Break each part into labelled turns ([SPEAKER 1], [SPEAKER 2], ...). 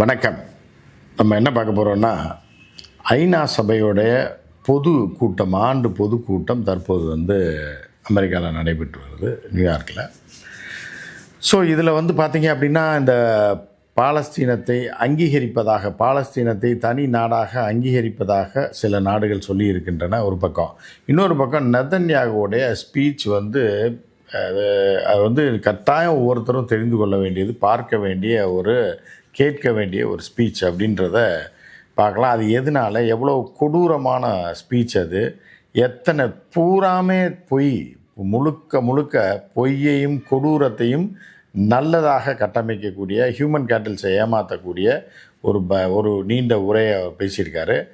[SPEAKER 1] வணக்கம். நம்ம என்ன பார்க்க போகிறோம்னா ஐநா சபையோடைய பொது கூட்டம் ஆண்டு பொது கூட்டம் தற்போது வந்து அமெரிக்காவில் நடைபெற்று வருது நியூயார்க்கில் ஸோ இதில் வந்து பார்த்தீங்க அப்படின்னா இந்த பாலஸ்தீனத்தை அங்கீகரிப்பதாக பாலஸ்தீனத்தை தனி நாடாக அங்கீகரிப்பதாக சில நாடுகள் சொல்லி இருக்கின்றன ஒரு பக்கம். இன்னொரு பக்கம் நெதன்யாகுவோடைய ஸ்பீச் வந்து அது அது வந்து கட்டாயம் ஒவ்வொருத்தரும் தெரிந்து கொள்ள வேண்டியது பார்க்க வேண்டிய ஒரு கேட்க வேண்டிய ஒரு ஸ்பீச் அப்படின்றத பார்க்கலாம். அது எதனால? எவ்வளோ கொடூரமான ஸ்பீச் அது. எத்தனை பூராமே பொய் முழுக்க முழுக்க பொய்யையும் கொடூரத்தையும் நல்லதாக கட்டமைக்கக்கூடிய ஹியூமன் கேட்டல்ஸை ஏமாற்றக்கூடிய ஒரு ப ஒரு நீண்ட உரையை பேசியிருக்காரு.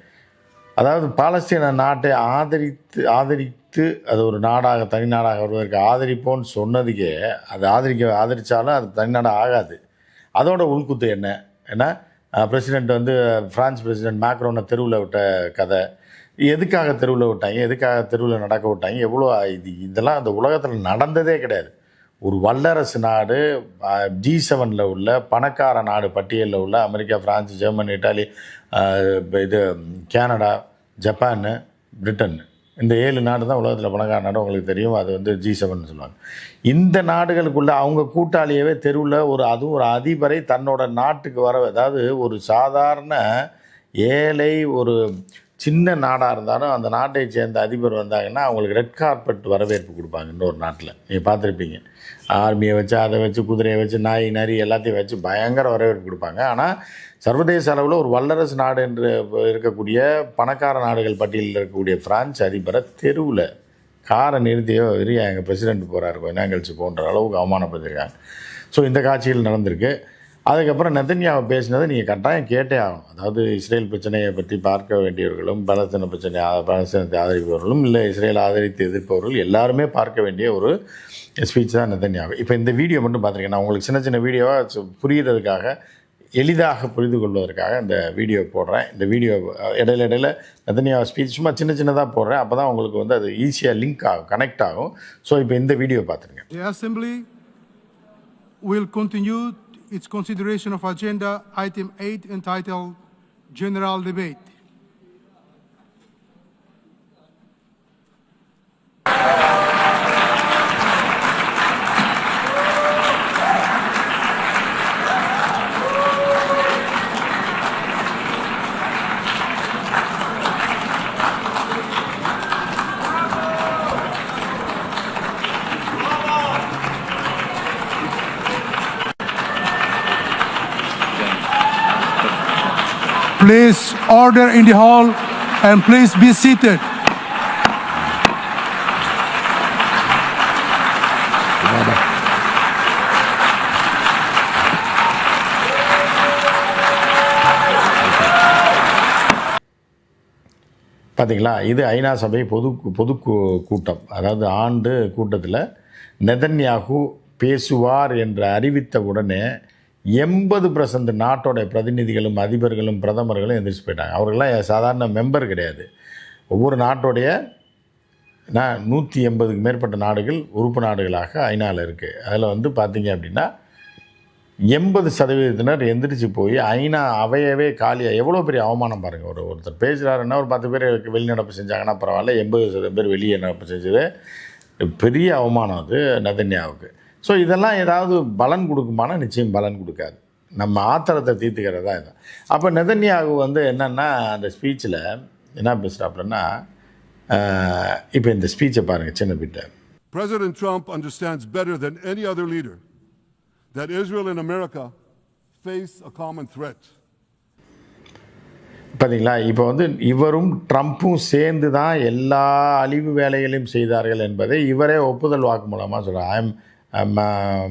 [SPEAKER 1] அதாவது பாலஸ்தீன நாட்டை ஆதரித்து ஆதரித்து அது ஒரு நாடாக தனி நாடாக வருவதற்கு ஆதரிப்போன்னு சொன்னதுக்கே அது ஆதரிக்க ஆதரித்தாலும் அது தனி நாடாக ஆகாது. அதோட உள்குத்து என்ன? ஏன்னா பிரசிடெண்ட் வந்து பிரான்ஸ் பிரசிடெண்ட் மேக்ரோனை தெருவில் விட்ட கதை. எதுக்காக தெருவில் விட்டாங்க? எதுக்காக தெருவில் நடக்க விட்டாங்க? எவ்வளோ இது? இதெல்லாம் அந்த உலகத்தில் நடந்ததே கிடையாது. ஒரு வல்லரசு நாடு ஜி செவனில் உள்ள பணக்கார நாடு பட்டியலில் உள்ள அமெரிக்கா பிரான்ஸ் ஜெர்மனி இட்டாலி இது கேனடா ஜப்பான் பிரிட்டன் இந்த ஏழு நாடு தான் உலகத்தில் பணக்கார நாடு உங்களுக்கு தெரியும். அது வந்து ஜி செவன் சொல்லுவாங்க. இந்த நாடுகளுக்குள்ள அவங்க கூட்டாளியவே தெருவில் ஒரு அதுவும் ஒரு அதிபரை தன்னோட நாட்டுக்கு வர அதாவது ஒரு சாதாரண ஏழை ஒரு சின்ன நாடாக இருந்தாலும் அந்த நாட்டை சேர்ந்த அதிபர் வந்தாங்கன்னா அவங்களுக்கு ரெட் கார்பெட் வரவேற்பு கொடுப்பாங்க இன்னொரு நாட்டில். நீங்கள் பார்த்துருப்பீங்க. ஆர்மியை வச்சு அதை வச்சு குதிரையை வச்சு நாய் நரி எல்லாத்தையும் வச்சு பயங்கர வரவேற்பு கொடுப்பாங்க. ஆனால் சர்வதேச அளவில் ஒரு வல்லரசு நாடு என்று இருக்கக்கூடிய பணக்கார நாடுகள் பட்டியலில் இருக்கக்கூடிய பிரான்ஸ் அதிபரை தெருவில் காரை நிறுத்தியோ இரியா எங்கள் பிரசிடென்ட் போகிறாரு கொஞ்ச கழிச்சு போன்ற அளவுக்கு அவமானப்படுத்திருக்காங்க. ஸோ இந்த காட்சிகள் நடந்திருக்கு. அதுக்கப்புறம் நெதன்யாவை பேசினதை நீங்கள் கட்டாயம் கேட்டே ஆகணும். அதாவது இஸ்ரேல் பிரச்சனையை பற்றி பார்க்க வேண்டியவர்களும் பலஸ்தீன பிரச்சனை பலஸ்தீனத்தை ஆதரிப்பவர்களும் இல்லை இஸ்ரேல் ஆதரித்து எதிர்ப்பவர்கள் எல்லாருமே பார்க்க வேண்டிய ஒரு ஸ்பீச் தான் நெதன்யாவு. இப்போ இந்த வீடியோ மட்டும் பார்த்துருக்கேன் நான் உங்களுக்கு சின்ன சின்ன வீடியோவாக புரிகிறதுக்காக எளிதாக புரிந்து கொள்வதற்காக இந்த வீடியோ போடுறேன். இந்த வீடியோ இடையில இடையில நெதன்யாவை ஸ்பீச் சும்மா சின்ன சின்னதாக போடுறேன். அப்போ தான் உங்களுக்கு வந்து அது ஈஸியாக லிங்க் ஆகும் கனெக்ட் ஆகும். ஸோ இப்போ இந்த வீடியோ பார்த்துருங்க.
[SPEAKER 2] The will continue its consideration of Agenda Item 8 entitled General Debate. Please order in the hall and please be seated.
[SPEAKER 1] பார்த்தீங்களா இது ஐநா சபை பொது பொது கூட்டம் அதாவது ஆண்டு கூட்டத்தில் நெதன்யாகு பேசுவார் என்று அறிவித்த உடனே எண்பது பர்சன்ட் நாட்டோடைய பிரதிநிதிகளும் அதிபர்களும் பிரதமர்களும் எந்திரிச்சு போயிட்டாங்க. அவர்கள்லாம் சாதாரண மெம்பர் கிடையாது. ஒவ்வொரு நாட்டோடைய நான் நூற்றி எண்பதுக்கு மேற்பட்ட நாடுகள் உறுப்பு நாடுகளாக ஐநாவில் இருக்குது அதில் வந்து பார்த்தீங்க அப்படின்னா எண்பது சதவீதத்தினர் எந்திரிச்சு போய் ஐநா அவையவே காலியாக எவ்வளோ பெரிய அவமானம் பாருங்கள் ஒரு ஒருத்தர் பேசுகிறாருன்னா ஒரு பத்து பேர் வெளிநடப்பு செஞ்சாங்கன்னா பரவாயில்ல எண்பது சதவீதம் பேர் வெளியே நடப்பு செஞ்சது. பெரிய அவமானம் அது நதன்யாவுக்கு. ஸோ இதெல்லாம் ஏதாவது பலன் கொடுக்குமானா நிச்சயம் பலன் கொடுக்காது. நம்ம ஆத்திரத்தை தீர்த்துக்கிறது தான் இது. அப்போ நெதன்யாகு வந்து என்னென்னா அந்த ஸ்பீச்சில் என்ன பேசுகிறாப்புலன்னா இப்போ இந்த ஸ்பீச்சை பாருங்கள் சின்ன பிட்ட.
[SPEAKER 3] President Trump understands better than any other leader that Israel and America face a common threat.
[SPEAKER 1] பார்த்தீங்களா இப்போ வந்து இவரும் ட்ரம்ப்பும் சேர்ந்து தான் எல்லா அழிவு வேலைகளையும் செய்தார்கள் என்பதை இவரே ஒப்புதல் வாக்கு மூலமாக சொல்கிறார் I am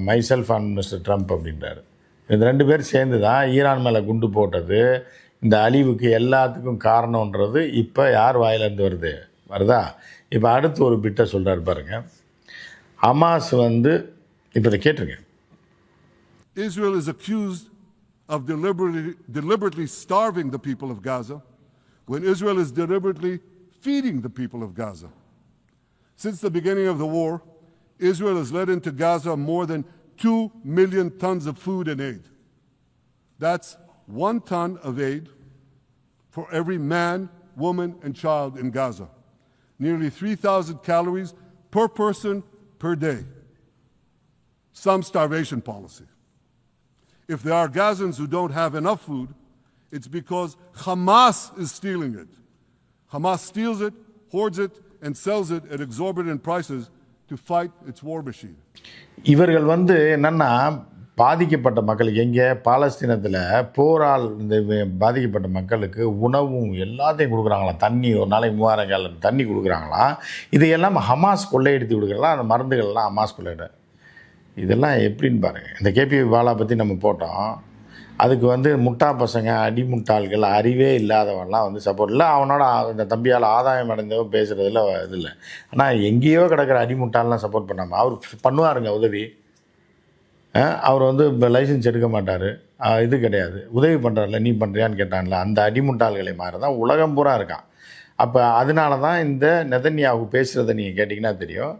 [SPEAKER 1] myself and mister Trump அப்படின்றாரு இந்த ரெண்டு பேர் சேர்ந்து தான் ஈரான் மேலே குண்டு போட்டது இந்த அழிவுக்கு எல்லாத்துக்கும் காரணன்றது இப்போ யார் வாயிலேருந்து வருது வருதா இப்போ அடுத்து ஒரு பிட்டை சொல்கிறார் பாருங்க ஹமாஸ் வந்து இப்போ இதை கேட்டிருக்கேன்
[SPEAKER 3] Israel is accused of deliberately, deliberately starving the people of Gaza when Israel is deliberately feeding the people of Gaza. Since the beginning of the war, Israel has let into Gaza more than 2 million tons of food and aid. That's one ton of aid for every man, woman, and child in Gaza. Nearly 3,000 calories per person per day. Some starvation policy. If there are Gazans who don't have enough food, it's because Hamas is stealing it. Hamas steals it, hoards it, and sells it at exorbitant prices to fight its war machine.
[SPEAKER 1] இவர்கள் வந்து என்னன்னா பாதிக்கப்பட்ட மக்களுக்கு எங்கே பாலஸ்தீனத்தில் போரால் இந்த பாதிக்கப்பட்ட மக்களுக்கு உணவும் எல்லாத்தையும் கொடுக்குறாங்களாம் தண்ணி ஒரு நாளைக்கு மூவாயிரம் கேலன் தண்ணி கொடுக்குறாங்களாம் இதையெல்லாம் ஹமாஸ் கொள்ளையடித்து கொடுக்குறதா அந்த மருந்துகள்லாம் ஹமாஸ் கொள்ளையிட இதெல்லாம் எப்படின்னு பாருங்கள் இந்த கேபி பாலா பற்றி நம்ம போட்டோம். அதுக்கு வந்து முட்டா பசங்க அடிமுட்டாள்கள் அறிவே இல்லாதவன்லாம் வந்து சப்போர்ட் இல்லை. அவனோட இந்த தம்பியால் ஆதாயம் அடைந்தவன் பேசுகிறதுல இது இல்லை. ஆனால் எங்கேயோ கிடக்கிற அடிமுட்டாள்லாம் சப்போர்ட் பண்ணாமல் அவர் பண்ணுவாருங்க உதவி. அவர் வந்து இப்போ லைசன்ஸ் எடுக்க மாட்டார். இது கிடையாது. உதவி பண்ணுறாருல நீ பண்ணுறியான்னு கேட்டான்ல. அந்த அடிமுட்டாள்களை மாதிரி தான் உலகம் பூரா இருக்கான். அப்போ அதனால தான் இந்த நெதன்யாவு பேசுகிறத நீங்கள் கேட்டிங்கன்னா தெரியும்.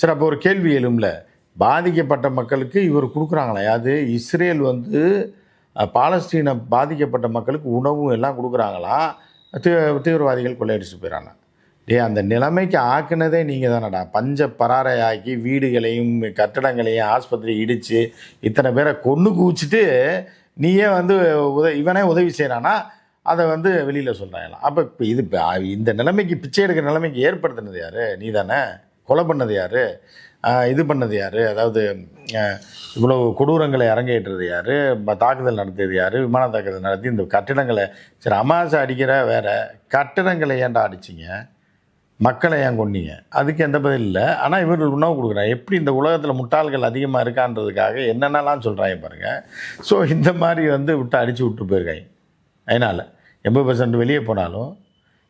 [SPEAKER 1] சரி அப்போ ஒரு கேள்வி எழும்ல. பாதிக்கப்பட்ட மக்களுக்கு இவர் கொடுக்குறாங்களா? அது இஸ்ரேல் வந்து பாலஸ்தீன பாதிக்கப்பட்ட மக்களுக்கு உணவும் எல்லாம் கொடுக்குறாங்களா? தீ தீவிரவாதிகள் கொள்ளையடிச்சு போயிடறாங்க. டே அந்த நிலைமைக்கு ஆக்குனதே நீங்கள் தானடா. பஞ்ச பராரையாக்கி வீடுகளையும் கட்டடங்களையும் ஆஸ்பத்திரி இடித்து இத்தனை பேரை கொன்று குவிச்சிட்டு நீயே வந்து உத இவனே உதவி செய்கிறானா அதை வந்து வெளியில் சொல்கிறாங்களாம் அப்போ இப்போ இது இந்த நிலைமைக்கு பிச்சை எடுக்கிற நிலைமைக்கு ஏற்படுத்தினது யார்? நீ தானே கொலை பண்ணது யார்? இது பண்ணது யார்? அதாவது இவ்வளவு கொடூரங்களை அரங்கேற்றது யார்? தாக்குதல் நடத்தியது யார்? விமான தாக்குதல் நடத்தி இந்த கட்டிடங்களை சரி அமாசை அடிக்கிற வேறு கட்டிடங்களை ஏன்டா அடிச்சிங்க? மக்களை ஏன் கொன்னீங்க? அதுக்கு எந்த பதில் இல்லை. ஆனால் இவர் உணவு கொடுக்குறாங்க. எப்படி இந்த உலகத்தில் முட்டாள்கள் அதிகமாக இருக்கான்றதுக்காக என்னென்னலாம் சொல்கிறாங்க பாருங்கள் ஸோ இந்த மாதிரி வந்து விட்டு அடித்து விட்டு போயிருக்காங்க. அதனால் எண்பது பர்சன்ட் வெளியே போனாலும்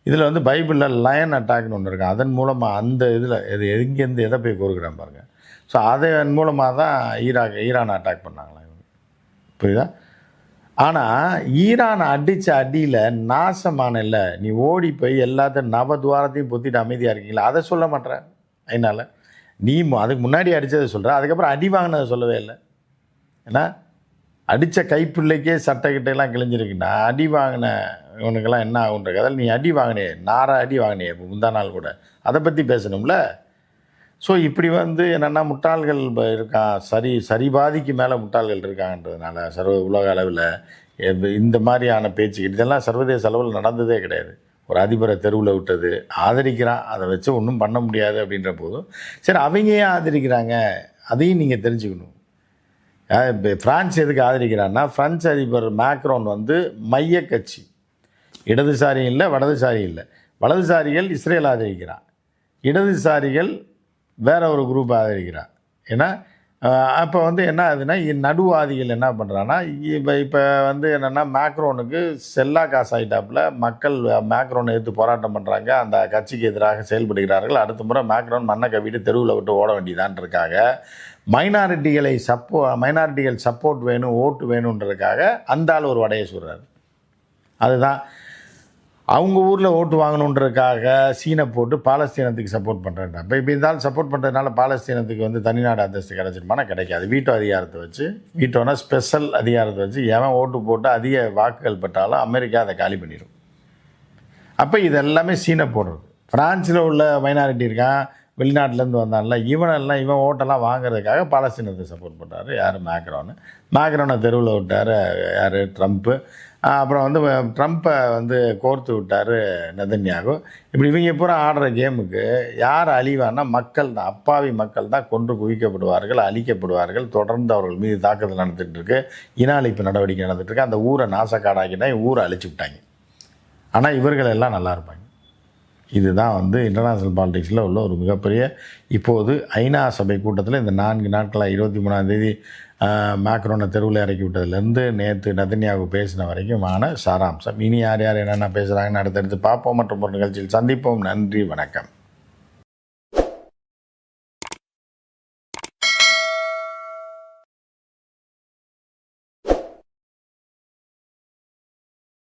[SPEAKER 1] இதில் வந்து பைபிளில் லயன் அட்டாக்னு ஒன்று இருக்குது அதன் மூலமாக அந்த இதில் இது எங்கேருந்து எதை போய் கோருக்கிறேன் பாருங்கள் ஸோ அதன் மூலமாக தான் ஈராக் ஈரான் அட்டாக் பண்ணாங்களா இவங்க? புரியுதா? ஆனால் ஈரான் அடித்த அடியில் நாசமான இல்லை. நீ ஓடி போய் எல்லாத்தையும் நவ துவாரத்தையும் பொத்திட்டு அமைதியாக இருக்கீங்களா? அதை சொல்ல மாட்டேற. அதனால் நீ அதுக்கு முன்னாடி அடித்ததை சொல்கிற அதுக்கப்புறம் அடி வாங்கினதை சொல்லவே இல்லை. ஏன்னா அடித்த கைப்பிள்ளைக்கே சட்டை கிட்டையெல்லாம் கிழிஞ்சிருக்குன்னா அடி வாங்கின இவனுக்கெல்லாம் என்ன ஆகுன்ற கதை? நீ அடி வாங்கினே நாரா அடி வாங்கினே இப்போ முந்தா நாள் கூட. அதை பற்றி பேசணும்ல? ஸோ இப்படி வந்து என்னென்னா முட்டாள்கள் இப்போ இருக்கான் சரி சரி பாதிக்கு மேலே முட்டாள்கள் இருக்காங்கன்றதுனால சர்வ உலக அளவில் இந்த மாதிரியான பேச்சு இதெல்லாம் சர்வதேச அளவில் நடந்ததே கிடையாது. ஒரு அதிபரை தெருவில் விட்டது ஆதரிக்கிறான் அதை வச்சு ஒன்றும் பண்ண முடியாது அப்படின்ற போதும். சரி அவங்க ஏன் ஆதரிக்கிறாங்க? அதையும் நீங்கள் தெரிஞ்சுக்கணும். அஹ் இப்ப எதுக்கு ஆதரிக்கிறான்னா ஃப்ரான்ஸ் அதிபர் மேக்ரோன் வந்து மைய கட்சி இடதுசாரி இல்லை வடதுசாரி இல்லை. வலதுசாரிகள் இஸ்ரேல் ஆதரிக்கிறான் இடதுசாரிகள் வேற ஒரு குரூப் ஆதரிக்கிறான் ஏன்னா அப்போ வந்து என்ன ஆகுதுன்னா இ- நடுவாதிகள் என்ன பண்ணுறான்னா இப்போ இப்போ வந்து என்னென்னா மேக்ரோனுக்கு செல்லா காசு ஆகிட்டாப்புல மக்கள் மேக்ரோனை எடுத்து போராட்டம் பண்ணுறாங்க அந்த கட்சிக்கு எதிராக செயல்படுகிறார்கள். அடுத்த முறை மேக்ரோன் மண்ணை கவிட்டு தெருவில் விட்டு ஓட வேண்டியதான் இருக்காங்க மைனாரிட்டிகளை சப்போ மைனாரிட்டிகள் சப்போர்ட் வேணும் ஓட்டு வேணுன்றதுக்காக அந்த ஆள் ஒரு வடையை சொல்கிறார் அதுதான் அவங்க ஊரில் ஓட்டு வாங்கணுன்றதுக்காக சீனை போட்டு பாலஸ்தீனத்துக்கு சப்போர்ட் பண்ணுறேன் இப்போ இப்போ இருந்தாலும் சப்போர்ட் பண்ணுறதுனால பாலஸ்தீனத்துக்கு வந்து தனிநாடு அந்தஸ்து கிடச்சிருமானா கிடைக்காது. வீட்டோ அதிகாரத்தை வச்சு வீட்டோனா ஸ்பெஷல் அதிகாரத்தை வச்சு எவன் ஓட்டு போட்டு அதிக வாக்குகள் பெற்றாலும் அமெரிக்கா அதை காலி பண்ணிடும். அப்போ இது எல்லாமே சீனை போடுறது. ஃப்ரான்ஸில் உள்ள மைனாரிட்டி இருக்கான் வெளிநாட்டிலேருந்து வந்தான்ல இவனெல்லாம் இவன் ஓட்டெல்லாம் வாங்குறதுக்காக பாலஸ்தீனத்தை சப்போர்ட் பண்ணுறாரு யார்? மேக்ரோன்னு மேக்ரோனை தெருவில் விட்டார் யார்? ட்ரம்ப்பு அப்புறம் வந்து ட்ரம்ப்பை வந்து கோர்த்து விட்டார் நெதன்யாகு. இப்படி இவங்க பூரா ஆடுற கேமுக்கு யார் அழிவான்னா மக்கள் தான். அப்பாவி மக்கள் தான் கொன்று குவிக்கப்படுவார்கள் அழிக்கப்படுவார்கள். தொடர்ந்து அவர்கள் மீது தாக்குதல் நடந்துகிட்ருக்கு இருக்கு இன அழிப்பு நடவடிக்கை நடந்துகிட்ருக்கு இருக்கு அந்த ஊரை நாசக்காடாக்கினா ஊரை அழிச்சு விட்டாங்க. ஆனால் இவர்கள் எல்லாம் நல்லா இருப்பாங்க. இதுதான் வந்து இன்டர்நேஷ்னல் பாலிடிக்ஸில் உள்ள ஒரு மிகப்பெரிய இப்போது ஐநா சபை கூட்டத்தில் இந்த நான்கு நாட்களாக இருபத்தி மூணாம் தேதி மேக்ரோனை தெருவில் இறக்கி விட்டதுலேருந்து நேற்று நதன்யாவுக்கு பேசின வரைக்குமான சாராம்சம். இனி யார் யார் என்னென்ன பேசுகிறாங்கன்னு அடுத்தடுத்து பார்ப்போம். மற்றும் ஒரு நிகழ்ச்சியில் சந்திப்போம். நன்றி வணக்கம்.